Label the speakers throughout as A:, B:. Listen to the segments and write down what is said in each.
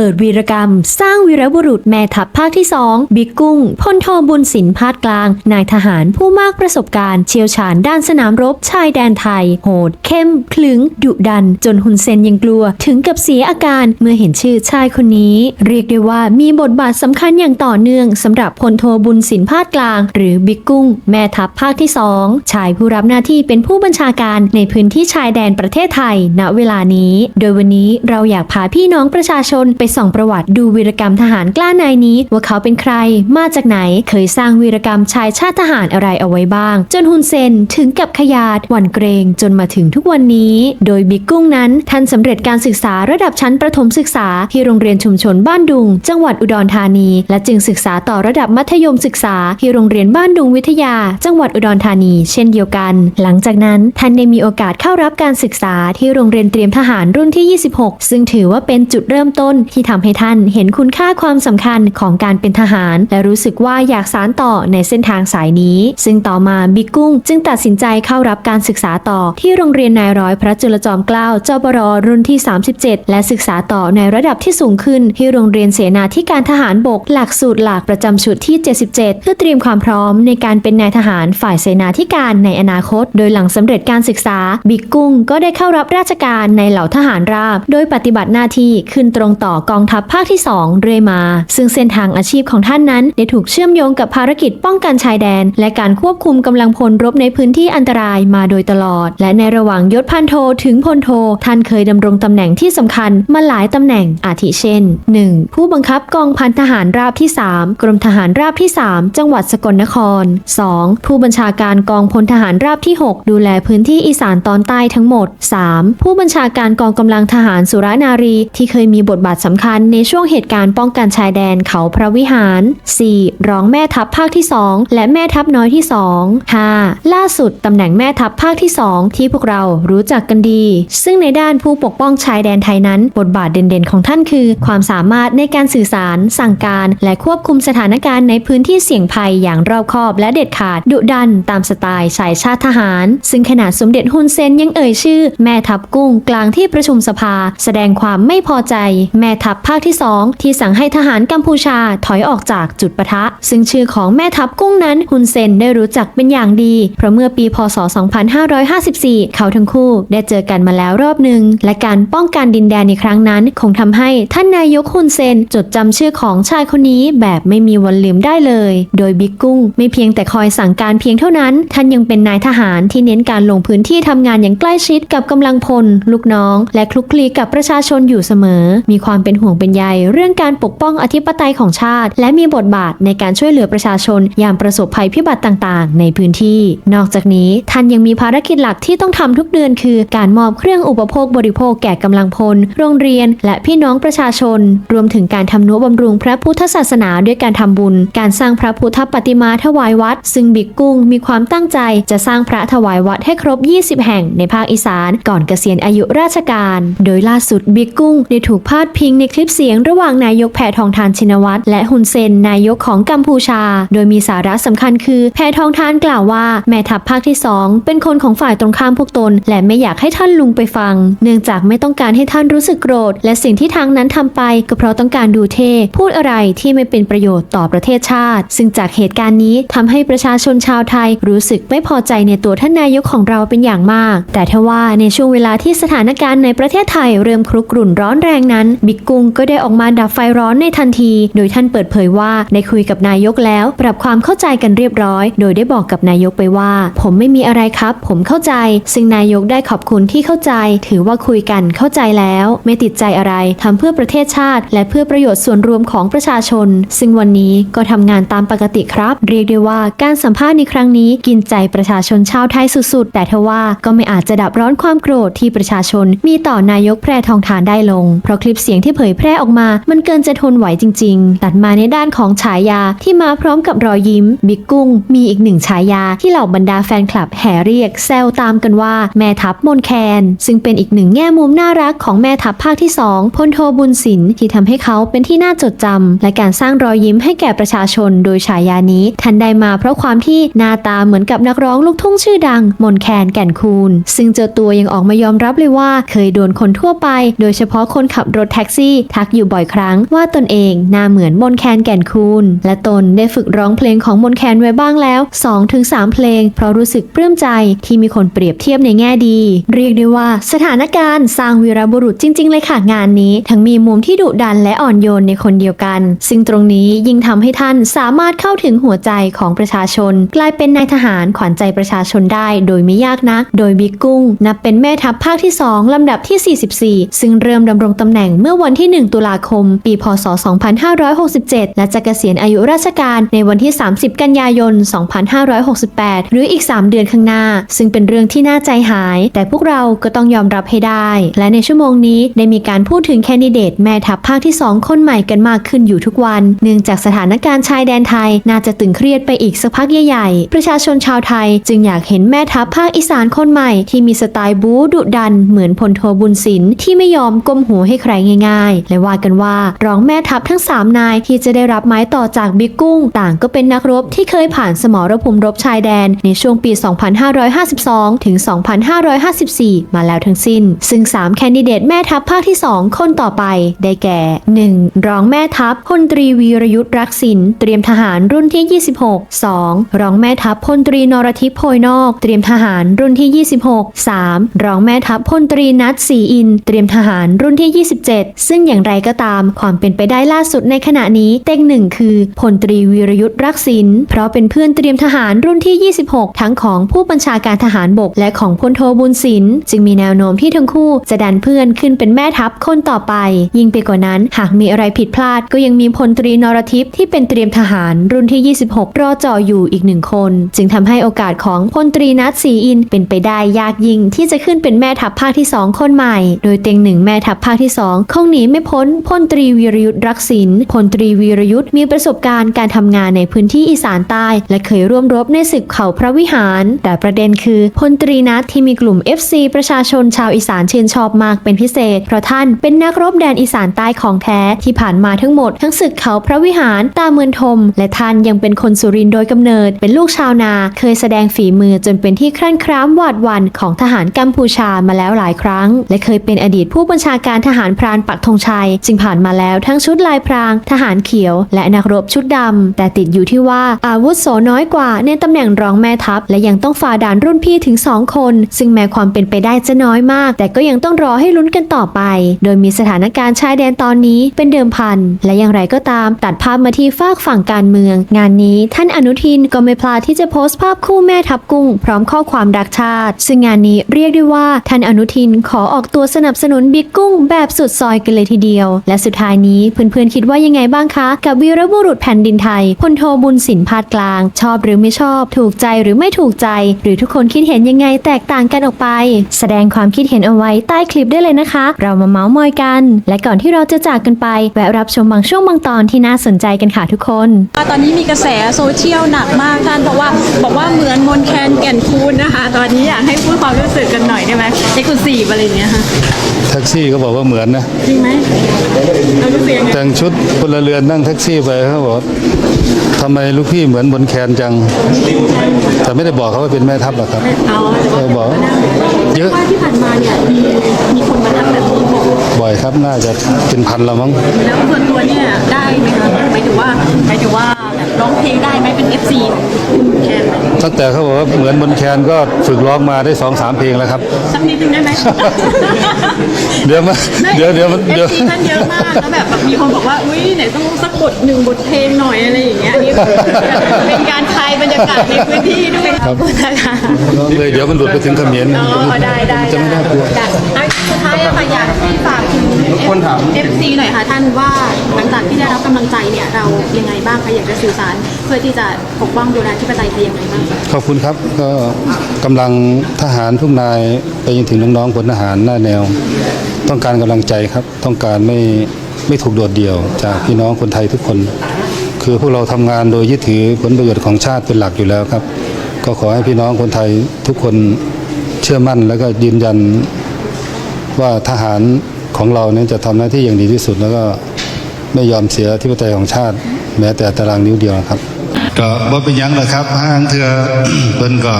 A: เปิดวีรกรรม สร้างวีรบุรุษแม่ทัพภาคที่ 2 บิ๊กกุ้งพลโทบุญสินพาดกลาง นายทหารผู้มากประสบการณ์เชี่ยวชาญด้านสนามรบชายแดนไทย โหด เข้มคลึง ดุดัน จนฮุนเซนยังกลัว ถึงกับเสียอาการเมื่อเห็นชื่อชายคนนี้ เรียกได้ว่ามีบทบาทสำคัญอย่างต่อเนื่องสำหรับพลโทบุญสินพาดกลาง หรือบิ๊กกุ้ง แม่ทัพภาคที่ 2 ชายผู้รับหน้าที่เป็นผู้บัญชาการในพื้นที่ชายแดนประเทศไทย ณเวลานี้ โดยวันนี้เราอยากพาพี่น้องประชาชนไปส่องประวัติดูวีรกรรมทหารกล้านายนี้ ว่าเขาเป็นใคร มาจากไหน เคยสร้างวีรกรรมชายชาติทหารอะไรเอาไว้บ้าง จนฮุนเซนถึงกับขยาดหวั่นเกรงจนมาถึงทุกวันนี้ โดยบิ๊กกุ้งนั้นท่านสำเร็จการศึกษาระดับชั้นประถมศึกษาที่โรงเรียนชุมชนบ้านดุง จังหวัดอุดรธานี และจึงศึกษาต่อระดับมัธยมศึกษาที่โรงเรียนบ้านดุงวิทยา จังหวัดอุดรธานี เช่นเดียวกัน หลังจากนั้นท่านได้มีโอกาสเข้ารับการศึกษาที่โรงเรียนเตรียมทหารรุ่นที่ 26 ซึ่งถือว่าเป็นจุดเริ่มต้นที่ทำให้ท่านเห็นคุณค่าความสำคัญของการเป็นทหาร และรู้สึกว่าอยากสานต่อในเส้นทางสายนี้ ซึ่งต่อมาบิ๊กกุ้ง จึงตัดสินใจเข้ารับการศึกษาต่อที่โรงเรียนนายร้อยพระจุลจอมเกล้าเจ้าบรรุ่นที่ 37 และศึกษาต่อในระดับที่สูงขึ้น ที่โรงเรียนเสนาธิการทหารบก หลักสูตรหลักประจำชุดที่ 77 เพื่อเตรียมความพร้อมในการเป็นนายทหารฝ่ายเสนาธิการในอนาคต โดยหลังสำเร็จการศึกษาบิ๊กกุ้งก็ได้เข้ารับราชการในเหล่าทหารราบ โดยปฏิบัติหน้าที่ขึ้นตรงต่อกองทัพภาคที่ 2 เรื่อยมา ซึ่งเส้นทางอาชีพของท่านนั้น ได้ถูกเชื่อมโยงกับภารกิจป้องกันชายแดน และการควบคุมกำลังพลรบในพื้นที่อันตรายมาโดยตลอด และในระหว่างยศพันโทถึงพลโท ท่านเคยดำรงตำแหน่งที่สำคัญมาหลายตำแหน่งอาทิเช่น 1. ผู้บังคับกองพันทหารราบที่ 3 กรมทหารราบที่ 3 จังหวัดสกลนคร 2. ผู้บัญชาการกองพลทหารราบที่ 6 ดูแลพื้นที่อีสานตอนใต้ทั้งหมด 3. ผู้บัญชาการกองกำลังทหารสุรนารี ที่เคยมีบทบาทสำคัญในช่วงเหตุการณ์ป้องกันชายแดนเขาพระวิหาร 4. รองแม่ทัพภาคที่ 2 และแม่ทัพน้อยที่ 2 5. ล่าสุดตำแหน่งแม่ทัพภาคที่ 2 ที่พวกเรารู้จักกันดี ซึ่งในด้านผู้ปกป้องชายแดนไทยนั้น บทบาทเด่นๆของท่านคือ ความสามารถในการสื่อสาร สั่งการ และควบคุมสถานการณ์ในพื้นที่เสี่ยงภัยอย่างรอบคอบและเด็ดขาดดุดันตามสไตล์สายชาติทหาร ซึ่งขณะสมเด็จฮุนเซนยังเอ่ยชื่อ แม่ทัพกุ้งกลางที่ประชุมสภา แสดงความไม่พอใจ แม่ทัพภาคที่ 2 ที่สั่งให้ทหารกัมพูชาถอยออกจากจุดปะทะ ซึ่งชื่อของแม่ทัพกุ้งนั้นฮุนเซนได้รู้จักเป็นอย่างดี เพราะเมื่อปีพศ 2554 เขาทั้งคู่ได้เจอกันมาแล้วรอบหนึ่ง และการป้องกันดินแดนในครั้งนั้น คงทำให้ท่านนายกฮุนเซนจดจำชื่อของชายคนนี้แบบไม่มีวันลืมได้เลย โดยบิ๊กกุ้งไม่เพียงแต่คอยสั่งการเพียงเท่านั้น ท่านยังเป็นนายทหารที่เน้นการลงพื้นที่ทำงานอย่างใกล้ชิดกับกำลังพล ลูกน้อง และคลุกคลีกับประชาชนอยู่เสมอ มีความเป็นห่วงเป็นใยเรื่องการปกป้องอธิปไตยของชาติ และมีบทบาทในการช่วยเหลือประชาชนยามประสบภัยพิบัติต่างๆ ในพื้นที่ นอกจากนี้ท่านยังมีภารกิจหลักที่ต้องทำทุกเดือนคือ การมอบเครื่องอุปโภคบริโภคแก่กำลังพล โรงเรียน และพี่น้องประชาชน รวมถึงการทำนุบำรุงพระพุทธศาสนาด้วยการทำบุญ การสร้างพระพุทธปฏิมาถวายวัด ซึ่งบิ๊กกุ้งมีความตั้งใจจะสร้างพระถวายวัดให้ครบ 20 แห่งในภาคอีสาน ก่อนเกษียณอายุราชการ โดยล่าสุดบิ๊กกุ้งได้ถูกพาดพิงในคลิปเสียงระหว่างนายกแพทองทานชินวัตรและฮุนเซนนายกของกัมพูชา โดยมีสาระสำคัญคือแพทองทานกล่าวว่าแม่ทัพภาคที่ 2 เป็นคนของฝ่ายตรงข้ามพวกตน และไม่อยากให้ท่านลุงไปฟัง เนื่องจากไม่ต้องการให้ท่านรู้สึกโกรธ และสิ่งที่ทางนั้นทำไป ก็เพราะต้องการดูเท่พูดอะไรที่ไม่เป็นประโยชน์ต่อประเทศชาติ ซึ่งจากเหตุการณ์นี้ทำให้ประชาชนชาวไทยรู้สึกไม่พอใจในตัวท่านนายกของเราเป็นอย่างมาก แต่ทว่าในช่วงเวลาที่สถานการณ์ในประเทศไทยเริ่มครุกรุ่นร้อนแรงนั้นบิ๊กกุงก็ได้ออกมาดับไฟร้อนในทันที โดยท่านเปิดเผยว่าได้คุยกับนายกแล้ว ปรับความเข้าใจกันเรียบร้อย โดยได้บอกกับนายกไปว่า ผมไม่มีอะไรครับ ผมเข้าใจ ซึ่งนายกได้ขอบคุณที่เข้าใจ ถือว่าคุยกันเข้าใจแล้ว ไม่ติดใจอะไรทำเพื่อประเทศชาติ และเพื่อประโยชน์ส่วนรวมของประชาชน ซึ่งวันนี้ก็ทำงานตามปกติครับ เรียกได้ว่าการสัมภาษณ์ในครั้งนี้กินใจประชาชนชาวไทยสุดๆ แต่ทว่าก็ไม่อาจจะดับร้อนความโกรธที่ประชาชน มีต่อนายกแพรทองทานได้ลง เพราะคลิปเสียงที่เผยแพร่ออกมา มันเกินจะทนไหวจริง ๆ ตัดมาในด้านของฉายาที่มาพร้อมกับรอยยิ้ม บิ๊กกุ้ง มีอีกหนึ่งฉายาที่เหล่าบรรดาแฟนคลับแห่เรียกแซวตามกันว่าแม่ทัพมนแคน ซึ่งเป็นอีกหนึ่งแง่มุมน่ารักของแม่ทัพภาคที่ 2พลโทบุญสินที่ทำให้เขาเป็นที่น่าจดจำและการสร้างรอยยิ้มให้แก่ประชาชน โดยฉายานี้ทันได้มาเพราะความที่หน้าตาเหมือนกับนักร้องลูกทุ่งชื่อดัง มนแคนแก่นคูณซึ่งเจ้าตัวยังออกมายอมรับเลยว่า เคยโดนคนทั่วไป โดยเฉพาะคนขับรถแท็กซี่ี่ทักอยู่บ่อยครั้งว่าตนเองหน้าเหมือนมนแคนแก่นคูณและตนได้ฝึกร้องเพลงของมนแคนไว้บ้างแล้ว 2-3 เพลง เพราะรู้สึกปลื้มใจที่มีคนเปรียบเทียบในแง่ดี เรียกได้ว่าสถานการณ์สร้างวีรบุรุษจริง ๆ เลยค่ะงานนี้ ทั้งมีมุมที่ดุดันและอ่อนโยนในคนเดียวกัน ซึ่งตรงนี้ยิ่งทำให้ท่านสามารถเข้าถึงหัวใจของประชาชน กลายเป็นนายทหารขวัญใจประชาชนได้ โดยไม่ยากนัก โดยบิ๊กกุ้ง นับเป็นแม่ทัพภาคที่ 2 ลำดับที่ 44 ซึ่งเริ่มดำรงตำแหน่งเมื่อวันันที่ 1 ตุลาคม ปี พศ 2567 และจะเกษียณอายุราชการในวันที่ 30 กันยายน 2568 หรืออีก 3 เดือนข้างหน้า ซึ่งเป็นเรื่องที่น่าใจหาย แต่พวกเราก็ต้องยอมรับให้ได้ และในชั่วโมงนี้ได้มีการพูดถึงแคนดิเดตแม่ทัพภาคที่ 2 คนใหม่กันมากขึ้นอยู่ทุกวัน เนื่องจากสถานการณ์ชายแดนไทยน่าจะตึงเครียดไปอีกสักพักใหญ่ๆ ประชาชนชาวไทยจึงอยากเห็นแม่ทัพภาคอีสานคนใหม่ที่มีสไตล์บู๊ดุดัน เหมือนพลโทบุญศิลป์ที่ไม่ยอมก้มหัวให้ใครง่ายๆและว่ากันว่ารองแม่ทัพทั้ง 3 นายที่จะได้รับไม้ต่อจากบิ๊กกุ้ง ต่างก็เป็นนักรบที่เคยผ่านสมรภูมิรบชายแดน ในช่วงปี 2552 ถึง 2554 มาแล้วทั้งสิ้น ซึ่ง 3 แคนดิเดตแม่ทัพภาคที่ 2 คนต่อไป ได้แก่ 1. รองแม่ทัพพลตรีวีรยุทธ์รักษินเตรียมทหารรุ่นที่ 26 2. รองแม่ทัพพลตรีนรทิพย์โพยนอก เตรียมทหารรุ่นที่ 26 3. รองแม่ทัพพลตรีนัทศรีอิน เตรียมทหารรุ่นที่ 27ซึ่งอย่างไรก็ตามความเป็นไปได้ล่าสุดในขณะนี้เต็งหนึ่งคือพลตรีวีรยุทธ์รักษินเพราะเป็นเพื่อนเตรียมทหารรุ่นที่ 26 ทั้งของผู้บัญชาการทหารบก และของพลโทบุญศิลป์จึงมีแนวโน้มที่ทั้งคู่จะดันเพื่อนขึ้นเป็นแม่ทัพคนต่อไป ยิ่งไปกว่านั้น หากมีอะไรผิดพลาด ก็ยังมีพลตรีนรทิพย์ที่เป็นเตรียมทหารรุ่นที่ 26 รอจ่ออยู่อีกหนึ่งคน จึงทำให้โอกาสของพลตรีนัทศรีอินเป็นไปได้ยากยิ่งที่จะขึ้นเป็นแม่ทัพภาคที่ 2 คนใหม่ โดยเต็งหนึ่งแม่ทัพภาคที่ 2 คงหนีไม่พ้นพลตรีวีรยุทธ์รักษินพลตรีวีรยุทธ์มีประสบการณ์การทำงานในพื้นที่อีสานใต้ และเคยร่วมรบในศึกเขาพระวิหาร แต่ประเด็นคือพลตรีนัทที่มีกลุ่ม FC ประชาชนชาวอีสานชื่นชอบมากเป็นพิเศษ เพราะท่านเป็นนักรบแดนอีสานใต้ของแท้ที่ผ่านมาทั้งหมด ทั้งศึกเขาพระวิหาร ตาเมือนทม และท่านยังเป็นคนสุรินโดยกำเนิด เป็นลูกชาวนา เคยแสดงฝีมือจนเป็นที่ครั่นคร้ามหวาดวันของทหารกัมพูชามาแล้วหลายครั้ง และเคยเป็นอดีตผู้บัญชาการทหารพรานปักธงชัย จึงผ่านมาแล้วทั้งชุดลายพราง ทหารเขียว และนักรบชุดดำ แต่ติดอยู่ที่ว่าอาวุธโสน้อยกว่าในตำแหน่งรองแม่ทัพ และยังต้องฝ่าด่านรุ่นพี่ถึง 2 คน ซึ่งแม้ความเป็นไปได้จะน้อยมาก แต่ก็ยังต้องรอให้ลุ้นกันต่อไป โดยมีสถานการณ์ชายแดนตอนนี้เป็นเดิมพัน และอย่างไรก็ตามตัดภาพมาที่ฝากฝั่งการเมือง งานนี้ท่านอนุทินก็ไม่พลาดที่จะโพสต์ภาพคู่แม่ทัพกุ้ง พร้อมข้อความรักชาติ ซึ่งงานนี้เรียกได้ว่าท่านอนุทินขอออกตัวสนับสนุนบิ๊กกุ้งแบบสุดซอยกันเลยทีเดียว และสุดท้ายนี้เพื่อนๆคิดว่ายังไงบ้างคะ กับวีรบุรุษแผ่นดินไทยพลโทบุญสินพาดกลาง ชอบหรือไม่ชอบ ถูกใจหรือไม่ถูกใจ หรือทุกคนคิดเห็นยังไงแตกต่างกันออกไป แสดงความคิดเห็นเอาไว้ใต้คลิปได้เลยนะคะ เรามาเมาส์มอยกัน และก่อนที่เราจะจากกันไปแวะรับชมบางช่วงบางตอนที่น่าสนใจกันค่ะทุกคน
B: ตอนนี้มีกระแสโซเชียลหนักมากท่านเพราะว่าบอกว่าเหมือนมนแคนแก่นคูณนะคะ ตอนนี้อยากให้พูดความรู้สึกกันหน่อยได้ไหมเอ็กซ์คลูซีฟอะไรอย่างเงี้ยค่ะ
C: แท็กซี่ก็บอกว่าเหมือนนะ
B: จริงไหมเรารู้สึกยังไง
C: แต่งชุดพลเรือนนั่งแท็กซี่ไปเขาบอกทำไมลูกพี่เหมือนบนแคนจัง แต่ไม่ได้บอกเขาว่าเป็นแม่ทัพหรอกครับ
B: เอาแต่ว่า
C: เออบอกเยอะ
B: ว่าที่ผ่านมาเนี่ยมีมีคนมาทักแบบนี้บอก
C: บ่อยครับน่าจะเป็นพันละมั้ง
B: แล้วส่วนตัวเนี่ยได้ไหมคะหมายถึงว่าหมายถึงว่าแบบร้องเพลงได้ไหมเป็น FC คุณแคนไหม
C: ตั้งแต่เขาบอกว่าเหมือนบนแคนก็ฝึกร้องมาได้สองสามเพลงแล้วครับ
B: สักนิดนึงได้ไหม
C: เดี๋ยวมาเดี๋ยวเดี๋ยวมัน
B: เอ
C: เดี๋ยว
B: ฟซีท่านเยอะมากแล้วแบบแบบมีคนบอกว่า อุ้ยไหนต้องสักบทหนึ่งบทเพลงหน่อยอะไรอย่างเงี้ยอันนี่เป็นการคลายบรรยากาศในพื้นที่ด้วยขอบคุณนะคะ
C: ร้องเลยเดี๋ยวมันหลุดไปถึงเขมร
B: อ๋อได้ได้
C: จะไม่น่ากลัว
B: ได้เอาสุดท้ายอะค่ะอยากให้ฝาก ถึงเอฟซีหน่อยค่ะท่านว่าหลังจากที่ได้รับกำลังใจเนี่ยเรายังไงบ้างคะอยากจะสื่อสาร เพื่อที่จะปกป้องดูแลที่ประเทศไทยยังไงบ้าง
C: ขอบคุณครับก็กำลังทหารทุกนายไปจนถึงน้องๆพลทหารหน้าแนว ต้องการกำลังใจครับ ต้องการไม่ไม่ถูกโดดเดี่ยว จากพี่น้องคนไทยทุกคน คือพวกเราทำงานโดยยึดถือผลประโยชน์ของชาติเป็นหลักอยู่แล้วครับ ก็ขอให้พี่น้องคนไทยทุกคนเชื่อมั่นแล้วก็ยืนยันว่าทหาร ของเราเนี่ยจะทำหน้าที่อย่างดีที่สุดแล้วก็ไม่ยอมเสียที่ปไตยของชาติ แม้แต่ตารางนิ้วเดียวครับ ก็บ่เป็นยังหรอกครับห้างเถือเพิ่นก็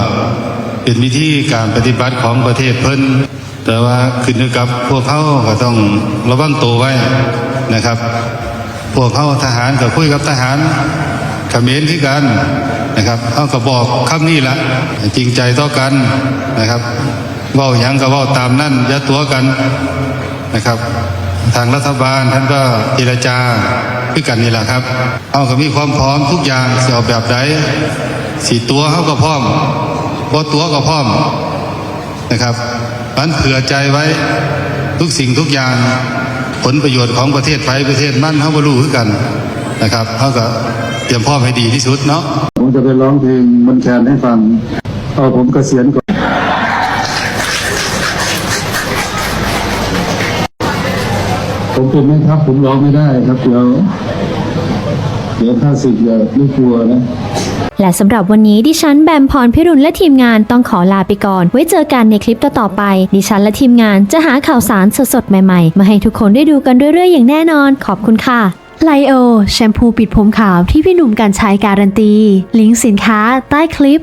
C: เป็นวิธีการปฏิบัติของประเทศเพิ่นแต่ว่าขึ้นอยู่กับพวกเขาก็ต้องระวังตัวไว้นะครับ พวกเขาทหารก็คุยกับทหารเขมรที่กันนะครับเขาก็บอกคำนี้ละจริงใจต่อกันนะครับว่าหยังก็ว่าตามนั่นย่าตัวกัน นะครับ ทางรัฐบาลท่านก็เจรจาคือกันนี่แหละครับเขาก็มีความพร้อมทุกอย่างจะเอาแบบใดสีตัวเขาก็พร้อมบ่ตัวก็พร้อมนะครับมันเผื่อใจไว้ทุกสิ่งทุกอย่างผลประโยชน์ของประเทศไทยประเทศมั่นเขาก็รู้คือกันนะครับเขาก็เตรียมพร้อมให้ดีที่สุดเนาะผมจะไปร้องเพลงบนแคนให้ฟังเอาผมเกษียณก่อน ผมเป็นแม่ทัพผมร้องไม่ได้ครับเดี๋ยวเดี๋ยวข้าศึกอย่าไม่กลัวนะ
A: และสำหรับวันนี้ดิฉันแบมพรพิรุณและทีมงานต้องขอลาไปก่อน ไว้เจอกันในคลิปต่อๆไป ดิฉันและทีมงานจะหาข่าวสารสดๆ ใหม่ๆ มาให้ทุกคนได้ดูกันเรื่อยๆ อย่างแน่นอน ขอบคุณค่ะไลโอ แชมพูปิดผมขาวที่พี่หนุ่มกันใช้การันตี ลิงก์สินค้าใต้คลิป